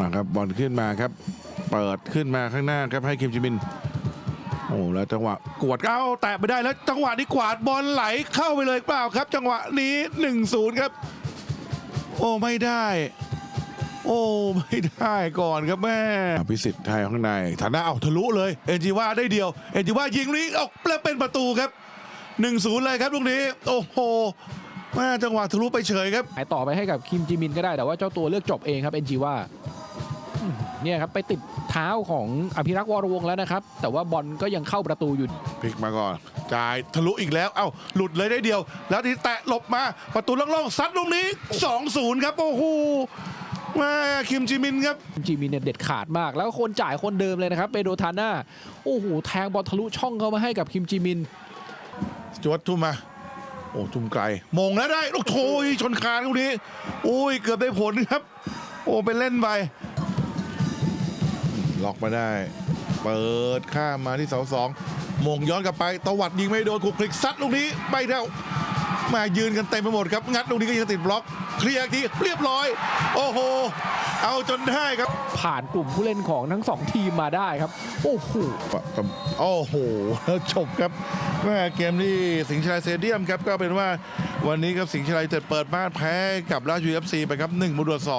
นะครับบอลขึ้นมาครับ เปิดขึ้นมาข้างหน้าครับให้คิมจิมิน โอ้แล้วจังหวะกวดเอ้าแตะไปได้แล้วจังหวะนี้กวาดบอลไหลเข้าไปเลยเปล่าครับ จังหวะนี้1-0ครับ โอ้ไม่ได้ โอ้ไม่ได้ก่อนครับแม่พิสิทธิ์ไทยข้างในฐานะเอาทะลุเลย เอ็นจีว่าได้เดียว เอ็นจีว่ายิงนี้ออกแล้วเป็นประตูครับ1-0เลยครับลูกนี้ โอ้โหแม่จังหวะทะลุไปเฉยครับ หายต่อไปให้กับคิมจิมินก็ได้แต่ว่าเจ้าตัวเลือกจบเองครับเอ็นจีว่า เนี่ยครับไปติดเท้าของอภิรักษ์วรวงศ์แล้วนะครับ แต่ว่าบอลก็ยังเข้าประตูอยู่ พลิกมาก่อนจ่ายทะลุอีกแล้ว เอ้า หลุดเลยได้เดียว แล้วทีแตะหลบมา ประตูล่องๆซัดลูกนี้ 2-0 ครับ โอ้โหแม่คิมจิมินครับคิมจิมินเนี่ยเด็ดขาดมาก แล้วก็คนจ่ายคนเดิมเลยนะครับเปโดทาน่าโอ้โหแทงบอลทะลุช่องเข้ามาให้กับคิมจิมินจวดทุ่มมาโอ้ทุ่มไกลมงแล้วได้ โอ้โหชนคานลูกนี้โอ้ยเกือบได้ผลครับ โอ้ไปเล่นไป ล็อกมาได้ เปิดข้ามมาที่เสาสองมงย้อนกลับไปตวัดยิงไม่โดนคุกคลิกซัดลูกนี้ไม่เท่ามายืนกันเต็มไปหมดครับ งัดลูกนี้ก็ยังติดบล็อก เคลียร์อีกทีเรียบร้อย โอ้โห เอาจนได้ครับ ผ่านกลุ่มผู้เล่นของทั้งสองทีมมาได้ครับ โอ้โหโอ้โหแล้วจบครับแม่เกมที่สิงห์ชลายสเตเดียมครับ ก็เป็นว่าวันนี้ครับสิงห์ชลายเจ็ดเปิดบ้านแพ้กับราชยูเอฟซีไปครับ1บุดวสอง